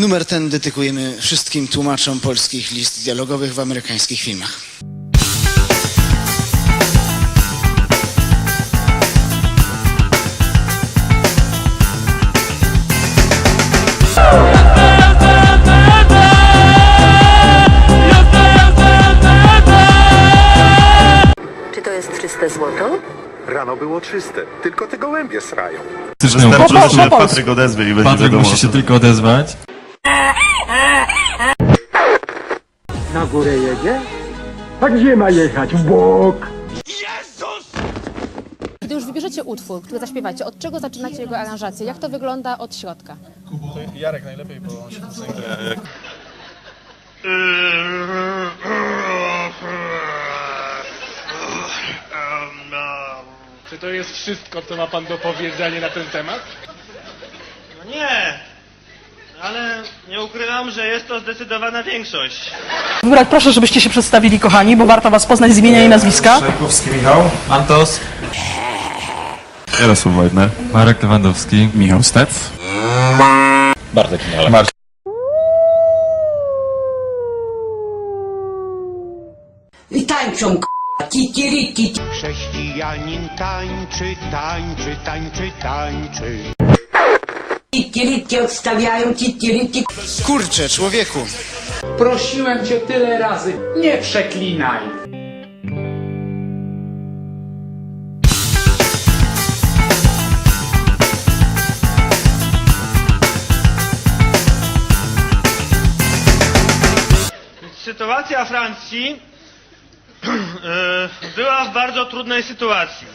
Numer ten dedykujemy wszystkim tłumaczom polskich list dialogowych w amerykańskich filmach. Czy to jest czyste złoto? Rano było czyste, tylko te gołębie srają. Wystarczy, Po polsku. Patryk odezwie i będzie Patryk wiadomo. musi się tylko odezwać. Na górę jedzie? A gdzie ma jechać? W bok! Gdy już wybierzecie utwór, który zaśpiewacie, od czego zaczynacie jego aranżację? Jak to wygląda od środka? Czy to jest wszystko, co ma pan do powiedzenia na ten temat? Nie ukrywam, że jest to zdecydowana większość. Wybrać proszę, żebyście się przedstawili, kochani, bo warto was poznać z imienia i nazwiska. Szajkowski Michał. Antos. Jarosław Wojtner. Marek Lewandowski. Michał Stec. I tańczą k***a, kikiriki. Chrześcijanin tańczy, tańczy, tańczy, tańczy. Kikiriki odstawiają, kikiriki. Kurczę, człowieku! Prosiłem cię tyle razy, nie przeklinaj! Sytuacja Francji e, była w bardzo trudnej sytuacji.